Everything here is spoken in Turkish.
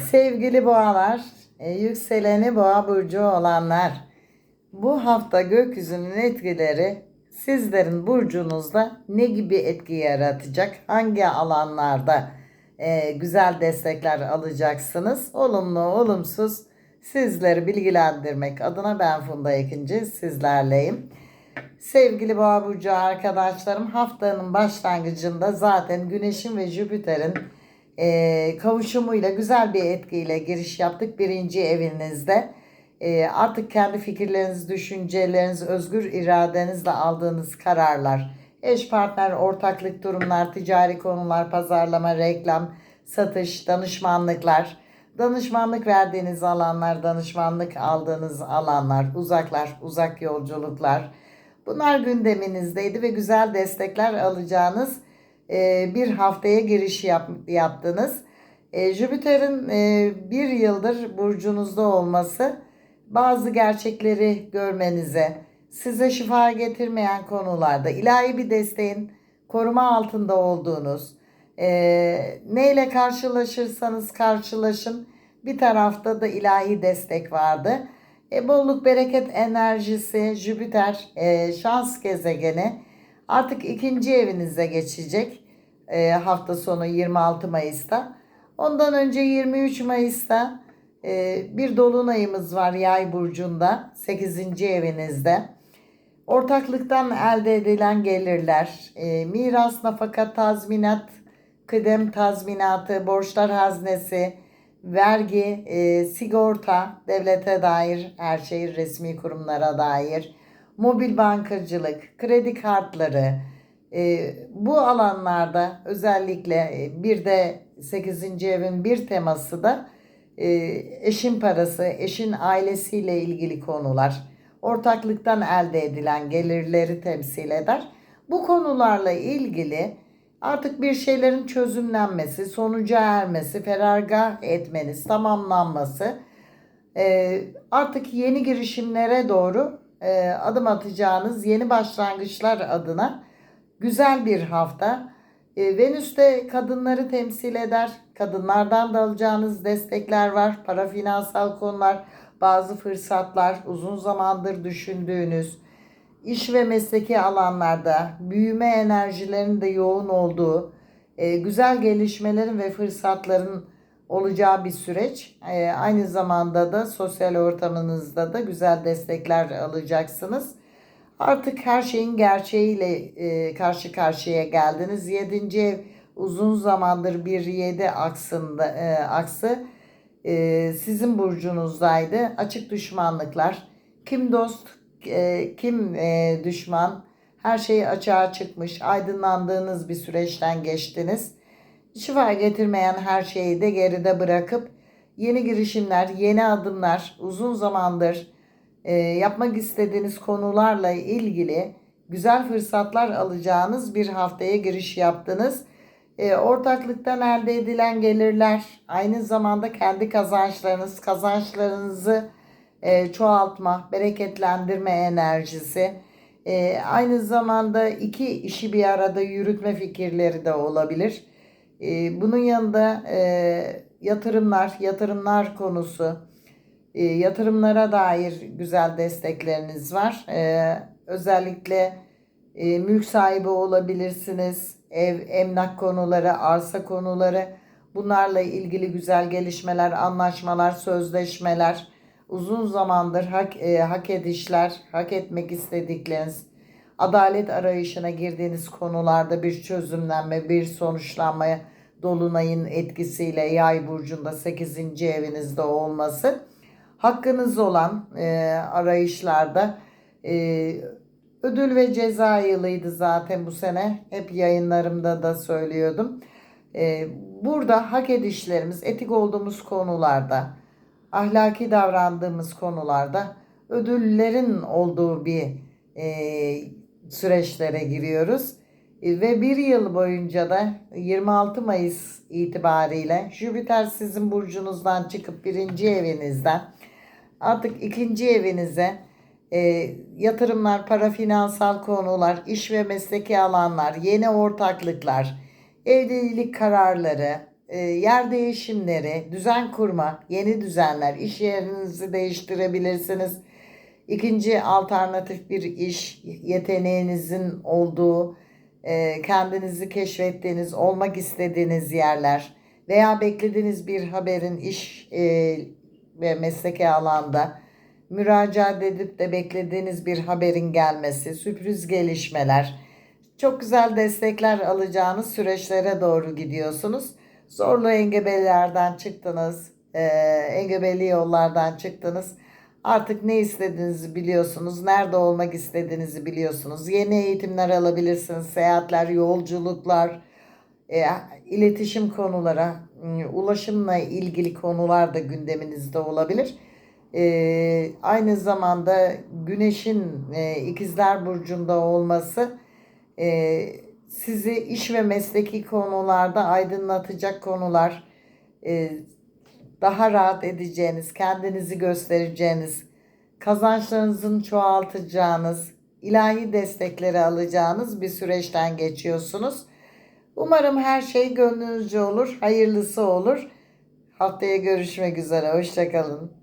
Sevgili boğalar, e, yükseleni boğa burcu olanlar, bu hafta gökyüzünün etkileri sizlerin burcunuzda ne gibi etki yaratacak? Hangi alanlarda e, güzel destekler alacaksınız? Olumlu, olumsuz sizleri bilgilendirmek adına ben Funda Ekinci sizlerleyim. Sevgili Boğa Burcu arkadaşlarım haftanın başlangıcında zaten Güneş'in ve Jüpiter'in e, kavuşumuyla güzel bir etkiyle giriş yaptık birinci evinizde. E, artık kendi fikirleriniz, düşünceleriniz, özgür iradenizle aldığınız kararlar, eş partner, ortaklık durumlar, ticari konular, pazarlama, reklam, satış, danışmanlıklar, danışmanlık verdiğiniz alanlar, danışmanlık aldığınız alanlar, uzaklar, uzak yolculuklar, Bunlar gündeminizdeydi ve güzel destekler alacağınız e, bir haftaya giriş yap, yaptınız. E, Jüpiter'in e, bir yıldır burcunuzda olması bazı gerçekleri görmenize, size şifa getirmeyen konularda ilahi bir desteğin koruma altında olduğunuz, e, neyle karşılaşırsanız karşılaşın bir tarafta da ilahi destek vardı. E, bolluk bereket enerjisi Jüpiter e, şans gezegeni artık ikinci evinize geçecek e, hafta sonu 26 Mayıs'ta. Ondan önce 23 Mayıs'ta e, bir dolunayımız var Yay burcunda 8. evinizde. Ortaklıktan elde edilen gelirler, e, miras, nafaka, tazminat, kıdem tazminatı, borçlar haznesi, vergi, e, sigorta, devlete dair her şey, resmi kurumlara dair, mobil bankacılık, kredi kartları, e, bu alanlarda özellikle e, bir de 8. evin bir teması da e, eşin parası, eşin ailesiyle ilgili konular, ortaklıktan elde edilen gelirleri temsil eder. Bu konularla ilgili Artık bir şeylerin çözümlenmesi, sonuca ermesi, ferargah etmeniz, tamamlanması, e, artık yeni girişimlere doğru e, adım atacağınız yeni başlangıçlar adına güzel bir hafta. E, Venüs de kadınları temsil eder. Kadınlardan da alacağınız destekler var. Para finansal konular, bazı fırsatlar, uzun zamandır düşündüğünüz, iş ve mesleki alanlarda büyüme enerjilerinin de yoğun olduğu, e, güzel gelişmelerin ve fırsatların olacağı bir süreç. E, aynı zamanda da sosyal ortamınızda da güzel destekler alacaksınız. Artık her şeyin gerçeğiyle e, karşı karşıya geldiniz. Yedinci ev uzun zamandır bir yedi aksında, e, aksı e, sizin burcunuzdaydı. Açık düşmanlıklar, kim dost, e, kim e, düşman her şey açığa çıkmış, aydınlandığınız bir süreçten geçtiniz. Şifa getirmeyen her şeyi de geride bırakıp yeni girişimler, yeni adımlar, uzun zamandır e, yapmak istediğiniz konularla ilgili güzel fırsatlar alacağınız bir haftaya giriş yaptınız. E, ortaklıktan elde edilen gelirler, aynı zamanda kendi kazançlarınız, kazançlarınızı e, çoğaltma, bereketlendirme enerjisi. E, aynı zamanda iki işi bir arada yürütme fikirleri de olabilir. Bunun yanında e, yatırımlar, yatırımlar konusu, e, yatırımlara dair güzel destekleriniz var. E, özellikle e, mülk sahibi olabilirsiniz. Ev, emlak konuları, arsa konuları bunlarla ilgili güzel gelişmeler, anlaşmalar, sözleşmeler, uzun zamandır hak, e, hak edişler, hak etmek istedikleriniz, adalet arayışına girdiğiniz konularda bir çözümlenme, bir sonuçlanmaya dolunayın etkisiyle yay burcunda 8. evinizde olması hakkınız olan e, arayışlarda e, ödül ve ceza yılıydı zaten bu sene. Hep yayınlarımda da söylüyordum. E, burada hak edişlerimiz, etik olduğumuz konularda, ahlaki davrandığımız konularda ödüllerin olduğu bir e, süreçlere giriyoruz. E, ve bir yıl boyunca da 26 Mayıs itibariyle Jüpiter sizin burcunuzdan çıkıp birinci evinizden artık ikinci evinize e, yatırımlar, para finansal konular, iş ve mesleki alanlar, yeni ortaklıklar, evlilik kararları, e, yer değişimleri, düzen kurma, yeni düzenler, iş yerinizi değiştirebilirsiniz. İkinci alternatif bir iş, yeteneğinizin olduğu, e, kendinizi keşfettiğiniz, olmak istediğiniz yerler veya beklediğiniz bir haberin iş e, ve mesleki alanda müracaat edip de beklediğiniz bir haberin gelmesi, sürpriz gelişmeler, çok güzel destekler alacağınız süreçlere doğru gidiyorsunuz. Zorlu engebelerden çıktınız, e, engebeli yollardan çıktınız. Artık ne istediğinizi biliyorsunuz, nerede olmak istediğinizi biliyorsunuz. Yeni eğitimler alabilirsiniz, seyahatler, yolculuklar, e, iletişim konulara, ulaşımla ilgili konular da gündeminizde olabilir. E, aynı zamanda Güneş'in e, İkizler Burcu'nda olması e, sizi iş ve mesleki konularda aydınlatacak konular, e, daha rahat edeceğiniz, kendinizi göstereceğiniz, kazançlarınızın çoğaltacağınız, ilahi destekleri alacağınız bir süreçten geçiyorsunuz. Umarım her şey gönlünüzce olur, hayırlısı olur. Haftaya görüşmek üzere, hoşçakalın.